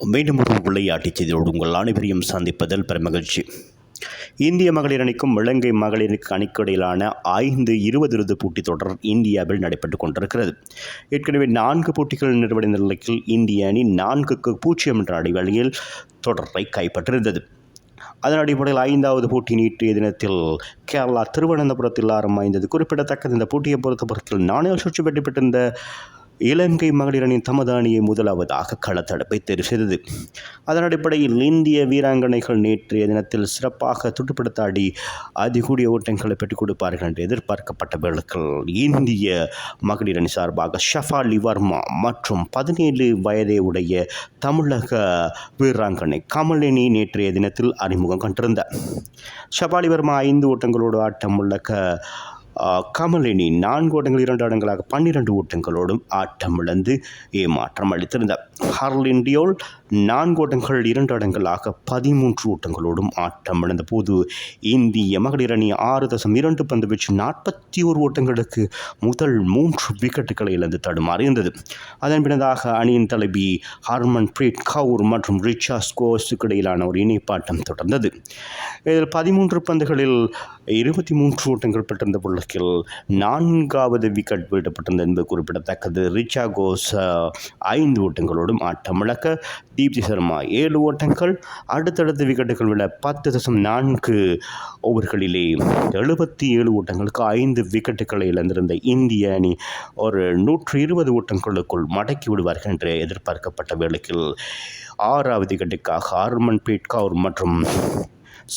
மீண்டும் ஒரு விளையாட்டுச் செய்தியோடு உங்கள் அனைவரையும் சந்திப்பதில் பெருமகிழ்ச்சி. இந்திய மகளிர் அணிக்கும் இலங்கை மகளிருக்கு அணிக்கு இடையிலான ஐந்து இருபது இறுதி போட்டித் தொடர் இந்தியாவில் நடைபெற்றுக் கொண்டிருக்கிறது. ஏற்கனவே நான்கு போட்டிகள் நிறைவடைந்த நிலையில் இந்திய அணி நான்குக்கு பூஜ்ஜியம் என்ற அடிவழியில் தொடரை கைப்பற்றிருந்தது அதன் அடிப்படையில் ஐந்தாவது போட்டி நேற்றைய தினத்தில் கேரளா திருவனந்தபுரத்தில் ஆரம்பமாய்ந்தது குறிப்பிடத்தக்கது இந்த போட்டியை பொறுத்தவரையில் நாணய சுற்றி வெற்றி பெற்றிருந்த இலங்கை மகளிர் அணி தமது அணியை முதலாவதாக களத்தடுப்பை தெரிவு செய்தது. அதன் அடிப்படையில் இந்திய வீராங்கனைகள் நேற்றைய தினத்தில் சிறப்பாக துடுப்படுத்தாடி அதிகூடிய ஓட்டங்களை பெற்றுக் கொடுப்பார்கள் என்று எதிர்பார்க்கப்பட்ட வேளையில் இந்திய மகளிர் அணி சார்பாக ஷஃபாலி வர்மா மற்றும் பதினேழு வயதை உடைய தமிழக வீராங்கனை கமலினி நேற்றைய தினத்தில் அறிமுகம் கண்டிருந்தார். ஷபாலி வர்மா ஐந்து ஓட்டங்களோடு ஆட்டம் உள்ள கமலினி நான்கு ஓட்டங்கள் இரண்டு ஆட்டங்களாக பன்னிரண்டு ஓட்டங்களோடும் ஆட்டம் இழந்து ஏமாற்றம் அளித்திருந்தார். ஹர்லின் டியோல் நான்கு ஓட்டங்கள் இரண்டு ஆடங்களாக பதிமூன்று ஓட்டங்களோடும் ஆட்டம் இழந்த போது இந்திய மகளிர் அணி ஆறு தசம் இரண்டு பந்து வீச்சு நாற்பத்தி ஒரு ஓட்டங்களுக்கு முதல் மூன்று விக்கெட்டுகளை இழந்து தடுமாறியிருந்தது அதன் பின்னதாக அணியின் தலைவி ஹர்மன் பிரீத் கவுர் மற்றும் ரிச்சா ஸ்கோஸுக்கு இடையிலான ஒரு இணைப்பாட்டம் தொடர்ந்தது. இதில் பதிமூன்று பந்துகளில் இருபத்தி மூன்று ஓட்டங்கள் பெற்றிருந்த கணக்கில் நான்காவது விக்கெட் வீழ்த்தப்பட்டிருந்தது என்பது குறிப்பிடத்தக்கது. ரிச்சா கோஸ் ஐந்து ஓட்டங்களோடும் ஆட்டமிழக்க. தீப்தி சர்மா ஏழு ஓட்டங்கள். அடுத்தடுத்த விக்கெட்டுகள் விட பத்து தசம் நான்கு ஓவர்களிலே எழுபத்தி ஏழு ஓட்டங்களுக்கு ஐந்து விக்கெட்டுகளை இழந்திருந்த இந்திய அணி ஒரு நூற்று இருபது ஓட்டங்களுக்குள் மடக்கி விடுவார்கள் என்று எதிர்பார்க்கப்பட்ட வேளையில். ஆறாவது விக்கெட்டுக்காக ஹர்மன்பீட் கவுர் மற்றும்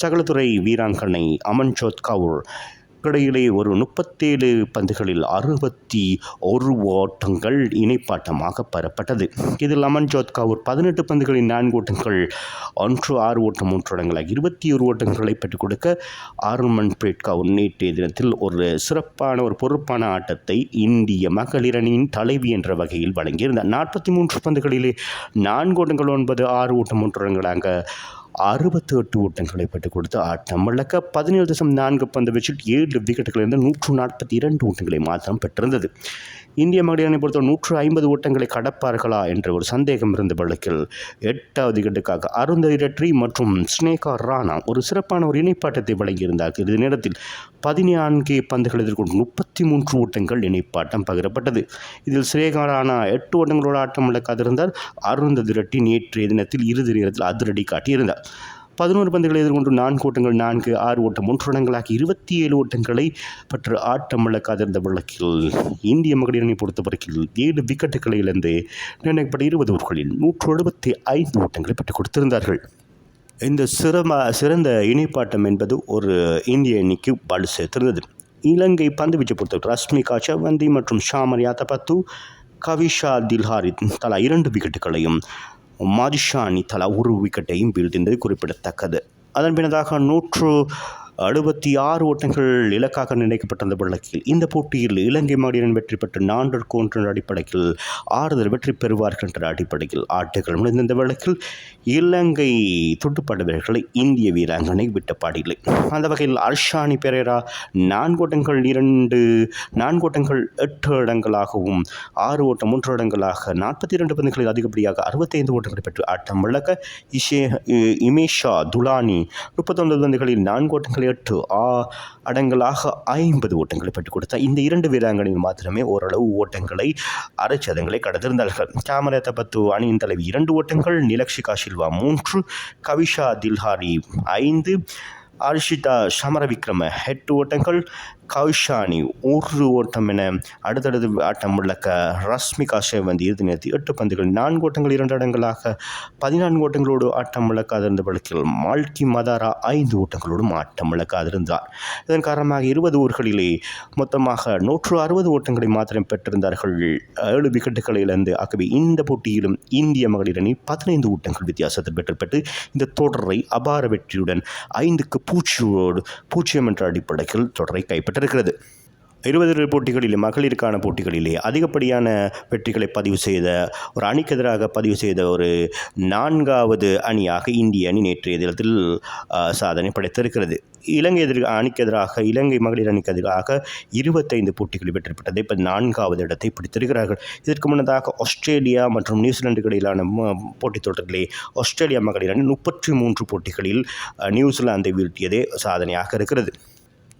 சகலத்துறை வீராங்கனை அமன்ஜோத் கவுர் இடையிலே ஒரு முப்பத்தேழு பந்துகளில் அறுபத்தி ஒரு ஓட்டங்கள் இணைப்பாட்டமாக பெறப்பட்டது. இதில் அமன் ஜோத்கா கவுர் பதினெட்டு பந்துகளில் நான்கு ஓட்டங்கள் ஒன்று ஆறு ஓட்டம் மூன்று ஓட்டங்களாக இருபத்தி ஒரு ஓட்டங்களை பெற்றுக் கொடுக்க ஆர்மன்பேட் கவுர் நேற்றைய தினத்தில் ஒரு சிறப்பான ஒரு பொறுப்பான ஆட்டத்தை இந்திய மகளிர் அணியின் தலைவி என்ற வகையில் வழங்கியிருந்தார். நாற்பத்தி மூன்று பந்துகளிலே நான்கு ஓட்டங்கள் ஒன்பது ஆறு ஓட்டம் மூன்று இடங்களாக அறுபத்தி எட்டு ஓட்டங்களை பெற்றுக் கொடுத்து ஆட்டம் விளக்க பதினேழு தசம் நான்கு பந்து வச்சில் ஏழு விக்கெட்டுகள் இருந்து நூற்று நாற்பத்தி இரண்டு ஓட்டங்களை மாத்திரம் பெற்றிருந்தது. இந்திய மகளிர் அணி பொறுத்த நூற்று ஐம்பது ஓட்டங்களை கடப்பார்களா என்ற ஒரு சந்தேகம் இருந்த வழக்கில் எட்டாவது விக்கெட்டுக்காக அருந்ததி ரெட்ரி மற்றும் ஸ்னேகா ராணா ஒரு சிறப்பான ஒரு இணைப்பாட்டத்தை வழங்கியிருந்தார்கள். இது நேரத்தில் பதினான்கு பந்துகள் எதிர்கொண்டு முப்பத்தி மூன்று ஓட்டங்கள் இணைப்பாட்டம் பகிரப்பட்டது. இதில் ஸ்ரேகா ராணா எட்டு ஓட்டங்களோடு ஆட்டம் இழக்காதிருந்தார் அருந்ததி ரெட்டி நேற்றைய தினத்தில் இறுதி நேரத்தில் அதிரடி காட்டியிருந்தார். பதினோரு பந்துகளை எதிர்கொண்டு நான்கு ஓட்டங்கள் நான்கு ஆறு ஓட்டம் மூன்று இடங்களாகி இருபத்தி ஏழு ஓட்டங்களை பற்று ஆட்டம் இழக்காதிருந்த வழக்கில் இந்திய மகளிர் அணி பொறுத்தவரையில் ஏழு விக்கெட்டுகளை இழந்து நிர்ணயிக்கப்பட்ட இருபது ஓவர்களில் நூற்று எழுபத்தி ஐந்து ஓட்டங்களை பெற்றுக் கொடுத்திருந்தார்கள். இந்த சிரம சிறந்த இணைப்பாட்டம் என்பது ஒரு இந்திய அணிக்கு வலு சேர்த்திருந்தது. இலங்கை பந்துவீச்சை பொறுத்தவரை ரஷ்மிகா சவந்தி மற்றும் ஷாமர் யாத்தபத்து கவிஷா தில்ஹாரி தலா இரண்டு விக்கெட்டுகளையும் மாதிஷா அணி தலா ஒரு விக்கெட்டையும் வீழ்த்தியது குறிப்பிடத்தக்கது. அதன் பின்னதாக நூற்று அறுபத்தி ஆறு ஓட்டங்கள் இலக்காக நிர்ணயிக்கப்பட்டிருந்த வழக்கில் இந்த போட்டியில் இலங்கை மாடியன் வெற்றி பெற்று நான்கு ஒன்றின் அடிப்படையில் ஆறுதல் வெற்றி பெறுவார்கள் என்ற அடிப்படையில் ஆட்டங்கள் முடிந்த இந்த வழக்கில் இலங்கை துட்டுப்பாடு வீரர்களை இந்திய வீராங்கனை விட்டப்பாடில்லை அந்த வகையில் அர்ஷானி பெரேரா நான்கு ஓட்டங்கள் இரண்டு நான்கு ஓட்டங்கள் எட்டு இடங்களாகவும் ஆறு ஓட்டம் மூன்று இடங்களாக நாற்பத்தி இரண்டு பந்துகளில் அதிகப்படியாக அறுபத்தைந்து ஓட்டங்களை பெற்று ஆட்டம் விளக்க இஷே இ- இமேஷா துலானி முப்பத்தொன்பது பந்துகளில் நான்கு ஓட்டங்களில் எட்டு ஆ அடங்களாக ஐம்பது ஓட்டங்களை பெற்றுக் கொடுத்தார். இந்த இரண்டு வீராங்கனைகள் மாத்திரமே ஓரளவு ஓட்டங்களை அரைச்சதங்களை கடந்திருந்தார்கள் கேமரா பத்து அணியின் தலைவி இரண்டு ஓட்டங்கள் நிலக்ஷிகா சில்வா மூன்று கவிஷா தில்ஹாரி ஐந்து அர்ஷிதா சமரவிக்ரம எட்டு ஓட்டங்கள் கௌஷானி ஒரு ஓட்டம் என அடுத்தடுத்து ஆட்டம் முழக்க ரஷ்மிகா சேவந்தி இறுதி நேரத்தில் எட்டு பந்துகள் நான்கு ஓட்டங்கள் இரண்டு இடங்களாக பதினான்கு ஓட்டங்களோடு ஆட்டம் முழக்காதிருந்த வழக்கில் மால்கி மதாரா ஐந்து ஓட்டங்களோடும் ஆட்டம் முழக்காதிருந்தார் இதன் காரணமாக இருபது ஊர்களிலே மொத்தமாக நூற்று அறுபது ஓட்டங்களை மாத்திரம் பெற்றிருந்தார்கள். ஏழு விக்கெட்டுகளை இழந்து ஆகவே இந்த போட்டியிலும் இந்திய மகளிர் அணி பதினைந்து ஓட்டங்கள் வித்தியாசத்தில் வெற்றி பெற்று இந்த தொடரை அபார வெற்றியுடன் ஐந்துக்கு பூச்சியோடு பூஜ்ஜியம் என்ற அடிப்படையில் தொடரை கைப்பற்றிருக்கிறது இருபது போட்டிகளிலே மகளிருக்கான போட்டிகளிலே அதிகப்படியான வெற்றிகளை பதிவு செய்த ஒரு அணிக்கு எதிராக பதிவு செய்த ஒரு நான்காவது அணியாக இந்திய அணி நேற்றைய தினத்தில் சாதனை படைத்திருக்கிறது. இலங்கை எதிர் அணிக்கு எதிராக இலங்கை மகளிர் அணிக்கு எதிராக இருபத்தைந்து போட்டிகளில் வெற்றி பெற்றதை இப்போ நான்காவது இடத்தை பிடித்திருக்கிறார்கள். இதற்கு முன்னதாக ஆஸ்திரேலியா மற்றும் நியூசிலாந்துக்கு இடையிலான போட்டித் தொடர்களே ஆஸ்திரேலியா மகளிர் அணி முப்பத்தி மூன்று போட்டிகளில் நியூசிலாந்தை வீழ்த்தியதே சாதனையாக இருக்கிறது.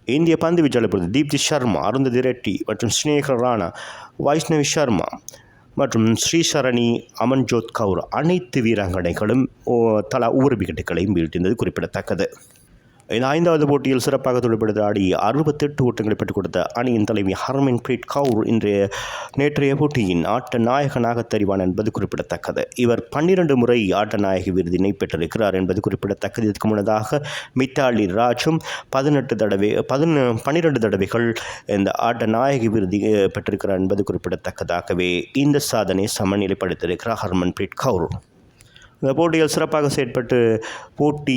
இந்திய பந்து வீச்சாளர் தீப்தி சர்மா அருந்ததி ரெட்டி மற்றும் ஸ்னேகர் ராணா வைஷ்ணவி சர்மா மற்றும் ஸ்ரீசரணி அமன்ஜோத் கவுர் அனைத்து வீராங்கனைகளும் ஓ, தலா ஒவ்வொரு விக்கெட்டுகளையும் வீழ்த்தியிருந்தது குறிப்பிடத்தக்கது. இந்த ஐந்தாவது போட்டியில் சிறப்பாக துடுப்படுத்த ஆடி அறுபத்தெட்டு ஓட்டங்களை பெற்றுக் கொடுத்த அணியின் தலைவி ஹர்மன் பிரீத் கவுர் இன்றைய நேற்றைய போட்டியின் ஆட்ட நாயகனாக தெரிவான் என்பது குறிப்பிடத்தக்கது. இவர் பன்னிரண்டு முறை ஆட்ட நாயகி விருதினை பெற்றிருக்கிறார் என்பது குறிப்பிடத்தக்கது. இதற்கு முன்னதாக மித்தாலி ராஜும் பதினெட்டு தடவை பதின பன்னிரெண்டு தடவைகள் இந்த ஆட்ட நாயகி விருதி பெற்றிருக்கிறார் என்பது குறிப்பிடத்தக்கதாகவே இந்த சாதனை சமநிலைப்படுத்தியிருக்கிறார் ஹர்மன் பிரீத் கவுர். இந்த போட்டிகள் சிறப்பாக செயற்பட்டு போட்டி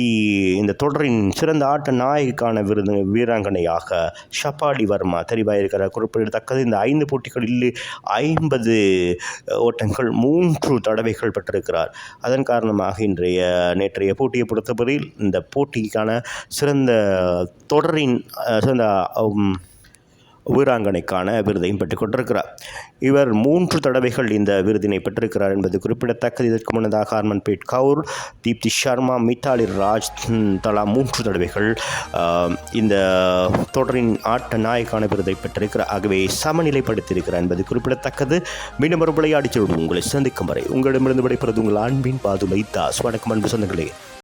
இந்த தொடரின் சிறந்த ஆட்ட நாயகிக்கான விருது வீராங்கனையாக ஷபாடி வர்மா தெரிவாயிருக்கிறார். குறிப்பிடத்தக்கது இந்த ஐந்து போட்டிகளில் ஐம்பது ஓட்டங்கள் மூன்று தடவைகள் பெற்றிருக்கிறார். அதன் காரணமாக இன்றைய நேற்றைய போட்டியை பொறுத்தவரையில் இந்த போட்டிக்கான சிறந்த தொடரின் சிறந்த வீராங்கனைக்கான விருதையும் பெற்றுக்கொண்டிருக்கிறார். இவர் மூன்று தடவைகள் இந்த விருதினை பெற்றிருக்கிறார் என்பது குறிப்பிடத்தக்கது. இதற்கு முன்னதாக ஹர்மன்பீட் கவுர் தீப்தி சர்மா மித்தாலி ராஜ் தலா மூன்று தடவைகள் இந்த தொடரின் ஆட்ட நாயக்கான விருதை பெற்றிருக்கிறார். ஆகவே சமநிலைப்படுத்தியிருக்கிறார் என்பது குறிப்பிடத்தக்கது. மீண்டும் ஒரு விளையாடிச் உங்களை சந்திக்கும் வரை உங்களிடமிருந்து விடைபெறுவது உங்கள் அன்பின் பாதுலை தாஸ். வணக்கம் அன்பு சொந்தங்களே.